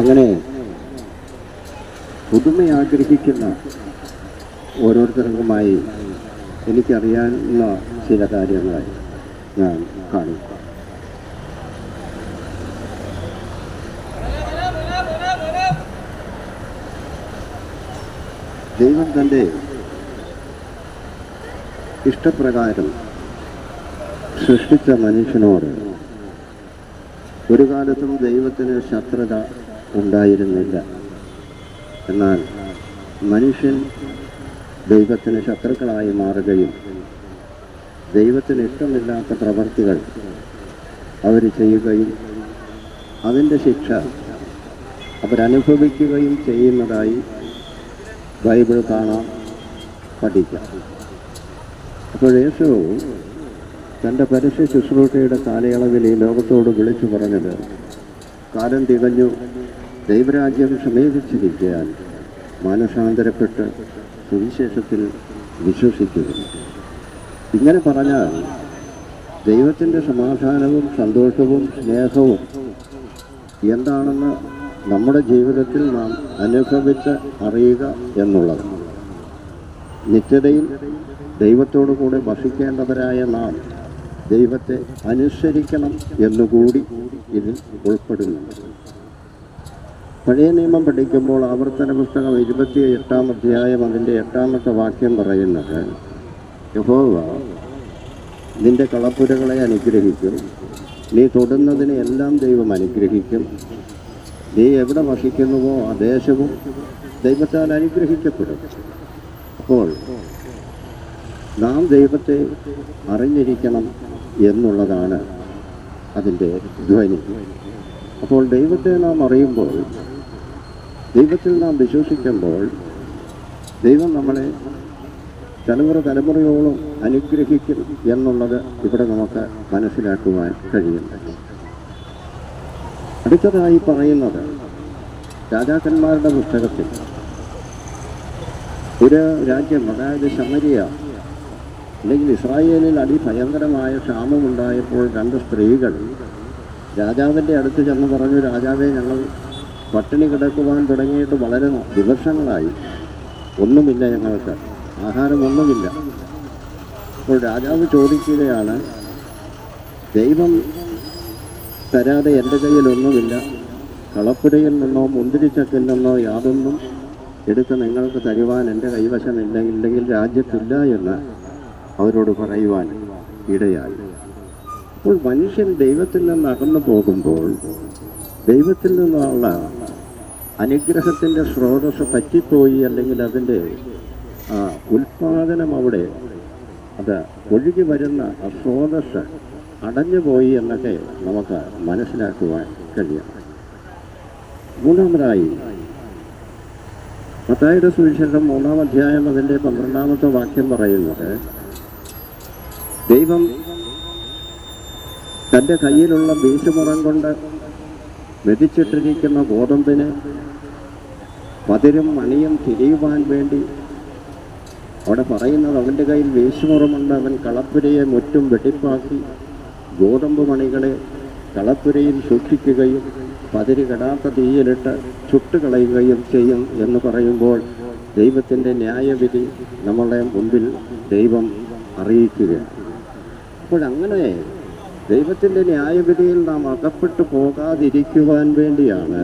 അങ്ങനെ പുതുമ ആഗ്രഹിക്കുന്ന ഓരോരുത്തർക്കുമായി എനിക്കറിയാവുന്ന ചില കാര്യങ്ങളായി ഞാൻ കാണും. ദൈവം തന്റെ ഇഷ്ടപ്രകാരം സൃഷ്ടിച്ച മനുഷ്യനോട് ഒരു കാലത്തും ദൈവത്തിന് ശത്രുത ഉണ്ടായിരുന്നില്ല. എന്നാൽ മനുഷ്യൻ ദൈവത്തിന് ശത്രുക്കളായി മാറുകയും ദൈവത്തിന് ഇഷ്ടമില്ലാത്ത പ്രവർത്തികൾ അവർ ചെയ്യുകയും അതിന്റെ ശിക്ഷ അവരനുഭവിക്കുകയും ചെയ്യുന്നതായി ബൈബിൾ കാണാം പഠിക്കാം. അപ്പോൾ യേശു തന്റെ പരസ്യ ശുശ്രൂഷയുടെ കാലയളവിൽ ഈ ലോകത്തോട് വിളിച്ചു പറഞ്ഞത് കാലം തികഞ്ഞു. ദൈവരാജ്യം സമീപിച്ചിരിക്കാൻ മാനസാന്തരപ്പെട്ട് സുവിശേഷത്തിൽ വിശ്വസിക്കുക ഇങ്ങനെ പറഞ്ഞാൽ ദൈവത്തിന്റെ സമാധാനവും സന്തോഷവും സ്നേഹവും എന്താണെന്ന് നമ്മുടെ ജീവിതത്തിൽ നാം അനുഭവിച്ച് അറിയുക എന്നുള്ളത്. നിത്യതയിൽ ദൈവത്തോടു കൂടെ വസിക്കേണ്ടവരായ നാം ദൈവത്തെ അനുസരിക്കണം എന്നുകൂടി ഇതിൽ ഉൾപ്പെടുന്നുണ്ട് പഴയ നിയമം പഠിക്കുമ്പോൾ ആവർത്തന പുസ്തകം ഇരുപത്തി എട്ടാം അധ്യായം അതിന്റെ എട്ടാമത്തെ വാക്യം പറയുന്നത് യഹോവ നിന്റെ കളപ്പുരകളെ അനുഗ്രഹിക്കും. നീ തൊടുന്നതിനെ എല്ലാം ദൈവം അനുഗ്രഹിക്കും. നീ എവിടെ വസിക്കുന്നുവോ ആ ദേശവും ദൈവത്താൽ അനുഗ്രഹിക്കപ്പെടും. അപ്പോൾ നാം ദൈവത്തെ അറിഞ്ഞിരിക്കണം എന്നുള്ളതാണ് അതിന്റെ ധ്വനി. അപ്പോൾ ദൈവത്തെ നാം അറിയുമ്പോൾ ദൈവത്തിൽ നാം വിശ്വസിക്കുമ്പോൾ ദൈവം നമ്മളെ തലമുറ തലമുറയോളം അനുഗ്രഹിക്കും എന്നുള്ളത് ഇവിടെ നമുക്ക് മനസ്സിലാക്കുവാൻ കഴിയുന്നുണ്ട് അടുത്തതായി പറയുന്നത് രാജാക്കന്മാരുടെ പുസ്തകത്തിൽ ഒരു രാജ്യം അതായത് ശമരിയ അല്ലെങ്കിൽ ഇസ്രായേലിൽ അതിഭയങ്കരമായ ക്ഷാമമുണ്ടായപ്പോൾ രണ്ട് സ്ത്രീകൾ രാജാവിന്റെ അടുത്ത് ചെന്ന് പറഞ്ഞു രാജാവെ ഞങ്ങൾ പട്ടിണി കിടക്കുവാൻ തുടങ്ങിയിട്ട് വളരെ ദിവസങ്ങളായി. ഒന്നുമില്ല ഞങ്ങൾക്ക്. ആഹാരമൊന്നുമില്ല. അപ്പോൾ രാജാവ് ചോദിക്കുകയാണ് ദൈവം തരാതെ എന്റെ കയ്യിലൊന്നുമില്ല. കളപ്പുരയിൽ നിന്നോ മുന്തിരിച്ചക്കിൽ നിന്നോ യാതൊന്നും എടുത്ത് നിങ്ങൾക്ക് തരുവാൻ എന്റെ കൈവശമില്ല ഇല്ലെങ്കിൽ രാജ്യത്തില്ല എന്ന് അവരോട് പറയുവാൻ ഇടയായി. അപ്പോൾ മനുഷ്യൻ ദൈവത്തിൽ നിന്ന് അകന്നു പോകുമ്പോൾ ദൈവത്തിൽ നിന്നുള്ള അനുഗ്രഹത്തിന്റെ സ്രോതസ് പറ്റിപ്പോയി അല്ലെങ്കിൽ അതിന്റെ ഉൽപാദനം അവിടെ അത് ഒഴുകി വരുന്ന ആ സ്രോതസ് അടഞ്ഞുപോയി എന്നൊക്കെ നമുക്ക് മനസ്സിലാക്കുവാൻ കഴിയും. മൂന്നാമതായി മത്തായുടെ സുവിശേഷം മൂന്നാം അധ്യായം അതിന്റെ പന്ത്രണ്ടാമത്തെ വാക്യം പറയുന്നത് ദൈവം തന്റെ കയ്യിലുള്ള ബീജമുറം കൊണ്ട് മെതിച്ചിട്ടിരിക്കുന്ന ഗോതമ്പിന് പതിരും മണിയും തിരിയുവാൻ വേണ്ടി അവിടെ പറയുന്നത് അവന്റെ കയ്യിൽ വേശുമുറമുണ്ട് അവൻ കളപ്പുരയെ മുറ്റും വെട്ടിപ്പാക്കി ഗോതമ്പ് മണികളെ കളപ്പുരയിൽ സൂക്ഷിക്കുകയും പതിര് കെടാത്ത തീയിലിട്ട് ചുട്ടുകളയുകയും ചെയ്യും എന്ന് പറയുമ്പോൾ ദൈവത്തിന്റെ ന്യായവിധി നമ്മളുടെ മുമ്പിൽ ദൈവം അറിയിക്കുകയാണ്. അപ്പോഴങ്ങനെ ദൈവത്തിന്റെ ന്യായവിധിയിൽ നാം അകപ്പെട്ടു പോകാതിരിക്കുവാൻ വേണ്ടിയാണ്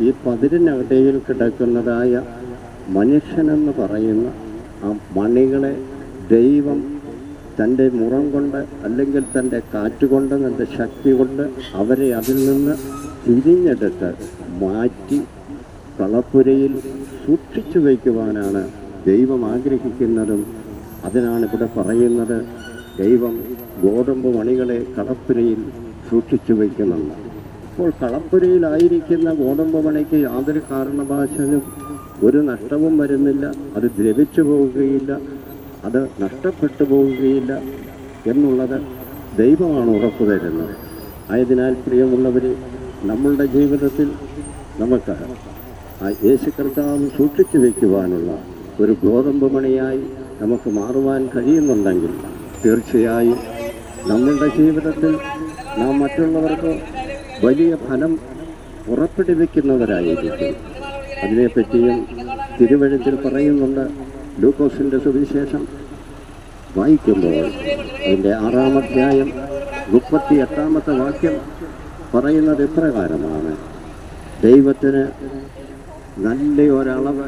ഈ പതിരിനകടയിൽ കിടക്കുന്നതായ മനുഷ്യനെന്ന് പറയുന്ന ആ മണികളെ ദൈവം തന്റെ മുറം കൊണ്ട് അല്ലെങ്കിൽ തന്റെ കാറ്റുകൊണ്ട് തന്റെ ശക്തി കൊണ്ട് അവരെ അതിൽ നിന്ന് തിരിഞ്ഞെടുത്ത് മാറ്റി കളപ്പുരയിൽ സൂക്ഷിച്ചു വയ്ക്കുവാനാണ് ദൈവം ആഗ്രഹിക്കുന്നതും. അതിനാണ് ഇവിടെ പറയുന്നത് ദൈവം ഗോതമ്പ് മണികളെ കളപ്പുരയിൽ സൂക്ഷിച്ചു വയ്ക്കുന്നുണ്ട് അപ്പോൾ കളപ്പുരയിലായിരിക്കുന്ന ഗോതമ്പ് മണിക്ക് യാതൊരു കാരണവശാലും ഒരു നഷ്ടവും വരുന്നില്ല. അത് ദ്രവിച്ചു പോവുകയില്ല. അത് നഷ്ടപ്പെട്ടു പോവുകയില്ല എന്നുള്ളത് ദൈവമാണ് ഉറപ്പു തരുന്നത്. ആയതിനാൽ പ്രിയമുള്ളവർ നമ്മളുടെ ജീവിതത്തിൽ നമുക്ക് ആ യേശു കർത്താവ് സൂക്ഷിച്ചു വയ്ക്കുവാനുള്ള ഒരു ഗോതമ്പ് മണിയായി നമുക്ക് മാറുവാൻ കഴിയുന്നുണ്ടെങ്കിൽ തീർച്ചയായും നമ്മളുടെ ജീവിതത്തിൽ നാം മറ്റുള്ളവർക്ക് വലിയ ഫലം പുറപ്പെടുവിക്കുന്നവരായിരിക്കും അതിനെപ്പറ്റിയും തിരുവഴുത്തിൽ പറയുന്നുണ്ട് ലൂക്കോസിന്റെ സുവിശേഷം. വായിക്കുമ്പോൾ അതിന്റെ ആറാം അധ്യായം മുപ്പത്തി എട്ടാമത്തെ വാക്യം പറയുന്നത് ഇപ്രകാരമാണ്. ദൈവത്തിന് നല്ല ഒരളവ്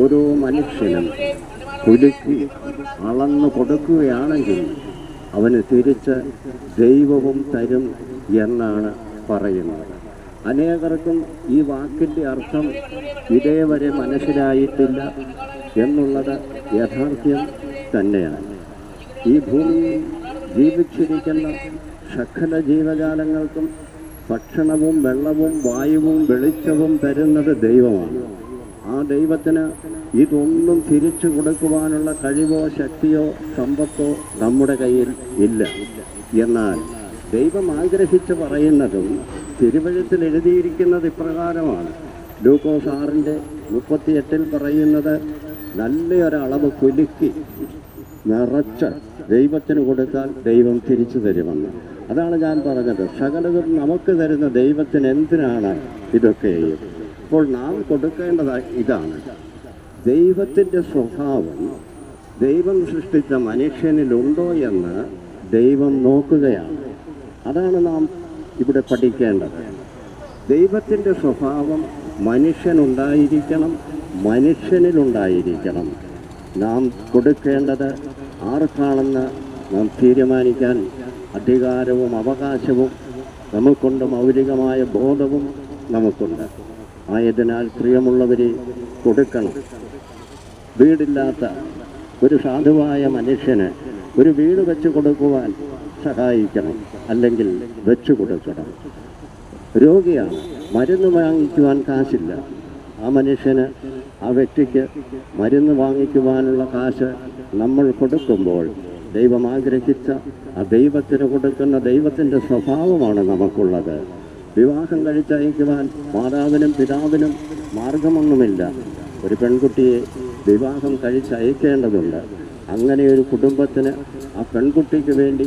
ഓരോ മനുഷ്യനും കുലുക്കി അളന്നു കൊടുക്കുകയാണെങ്കിൽ അവന് തിരിച്ച് ദൈവവും തരും എന്നാണ് പറയുന്നത്. അനേകർക്കും ഈ വാക്കിന്റെ അർത്ഥം ഇതേവരെ മനസ്സിലായിട്ടില്ല എന്നുള്ളത് യാഥാർത്ഥ്യം തന്നെയാണ്. ഈ ഭൂമിയിൽ ജീവിച്ചിരിക്കുന്ന സകല ജീവജാലങ്ങൾക്കും ഭക്ഷണവും വെള്ളവും വായുവും വെളിച്ചവും തരുന്നത് ദൈവമാണ്. ആ ദൈവത്തിന് ഇതൊന്നും തിരിച്ചു കൊടുക്കുവാനുള്ള കഴിവോ ശക്തിയോ സമ്പത്തോ നമ്മുടെ കയ്യിൽ ഇല്ല. എന്നാൽ ദൈവം ആഗ്രഹിച്ച് പറയുന്നതും തിരുവഴുത്തിൽ എഴുതിയിരിക്കുന്നത് ഇപ്രകാരമാണ്. ലൂക്കോസ് ആറിന്റെ മുപ്പത്തിയെട്ടിൽ പറയുന്നത് നല്ലൊരളവ് കുലുക്കി നിറച്ച് ദൈവത്തിന് കൊടുത്താൽ ദൈവം തിരിച്ചു തരുമെന്ന്. അതാണ് ഞാൻ പറഞ്ഞത്. സകലതും നമുക്ക് തരുന്ന ദൈവത്തിന് എന്തിനാണ് ഇതൊക്കെയും? അപ്പോൾ നാം കൊടുക്കേണ്ടത് ഇതാണ്. ദൈവത്തിന്റെ സ്വഭാവം ദൈവം സൃഷ്ടിച്ച മനുഷ്യനിലുണ്ടോ എന്ന് ദൈവം നോക്കുകയാണ്. അതാണ് നാം ഇവിടെ പഠിക്കേണ്ടത്. ദൈവത്തിന്റെ സ്വഭാവം മനുഷ്യനുണ്ടായിരിക്കണം മനുഷ്യനിലുണ്ടായിരിക്കണം. നാം കൊടുക്കേണ്ടത് ആർക്കാണെന്ന് നാം തീരുമാനിക്കാൻ അധികാരവും അവകാശവും നമുക്കുണ്ട് മൗലികമായ ബോധവും നമുക്കുണ്ട്. ആയതിനാൽ പ്രിയമുള്ളവരെ കൊടുക്കണം. വീടില്ലാത്ത ഒരു സാധുവായ മനുഷ്യന് ഒരു വീട് വെച്ച് കൊടുക്കുവാൻ സഹായിക്കണം അല്ലെങ്കിൽ വെച്ചു കൊടുക്കണം രോഗിയാണ് മരുന്ന് വാങ്ങിക്കുവാൻ കാശില്ല. ആ മനുഷ്യന് ആ വ്യക്തിക്ക് മരുന്ന് വാങ്ങിക്കുവാനുള്ള കാശ് നമ്മൾ കൊടുക്കുമ്പോൾ ദൈവം ആഗ്രഹിച്ച ആ ദൈവത്തിന് കൊടുക്കുന്ന ദൈവത്തിന്റെ സ്വഭാവമാണ് നമുക്കുള്ളത്. വിവാഹം കഴിച്ചയക്കുവാൻ മാതാവിനും പിതാവിനും മാർഗമൊന്നുമില്ല. ഒരു പെൺകുട്ടിയെ വിവാഹം കഴിച്ചയക്കേണ്ടതുണ്ട്. അങ്ങനെ ഒരു കുടുംബത്തിന് ആ പെൺകുട്ടിക്ക് വേണ്ടി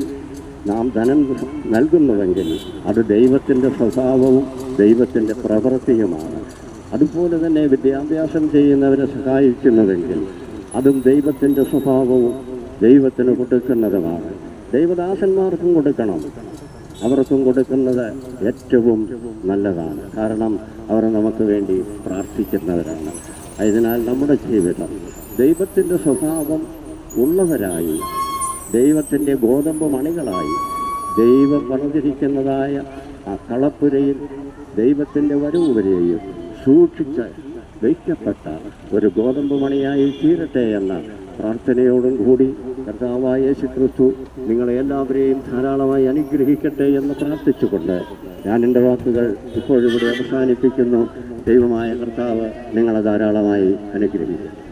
നാം ധനം നൽകുന്നുവെങ്കിൽ അത് ദൈവത്തിന്റെ സ്വഭാവവും ദൈവത്തിന്റെ പ്രവൃത്തിയുമാണ്. അതുപോലെ തന്നെ വിദ്യാഭ്യാസം ചെയ്യുന്നവരെ സഹായിക്കുന്നതെങ്കിൽ അതും ദൈവത്തിന്റെ സ്വഭാവവും ദൈവത്തിന് കൊടുക്കുന്നതുമാണ്. ദൈവദാസന്മാർക്കും കൊടുക്കണം. അവർക്കും കൊടുക്കുന്നത് ഏറ്റവും നല്ലതാണ്. കാരണം അവർ നമുക്ക് വേണ്ടി പ്രാർത്ഥിക്കുന്നവരാണ്. അതിനാൽ നമ്മുടെ ജീവിതം ദൈവത്തിന്റെ സ്വഭാവം ഉള്ളവരായി ദൈവത്തിന്റെ ഗോതമ്പ് മണികളായി ദൈവം പറഞ്ഞിരിക്കുന്നതായ ആ കളപ്പുരയിൽ ദൈവത്തിന്റെ വരവ് വരെയും സൂക്ഷിച്ച് വയ്ക്കപ്പെട്ട ഒരു ഗോതമ്പ് മണിയായി തീരട്ടെ എന്ന പ്രാർത്ഥനയോടും കൂടി കർത്താവായ യേശു ക്രിസ്തു നിങ്ങളെ എല്ലാവരെയും ധാരാളമായി അനുഗ്രഹിക്കട്ടെ എന്ന് പ്രാർത്ഥിച്ചുകൊണ്ട് ഞാൻ എന്റെ വാക്കുകൾ ഇപ്പോഴിവിടെ അവസാനിപ്പിക്കുന്നു. ദൈവമായ കർത്താവ് നിങ്ങളെ ധാരാളമായി അനുഗ്രഹിക്കട്ടെ.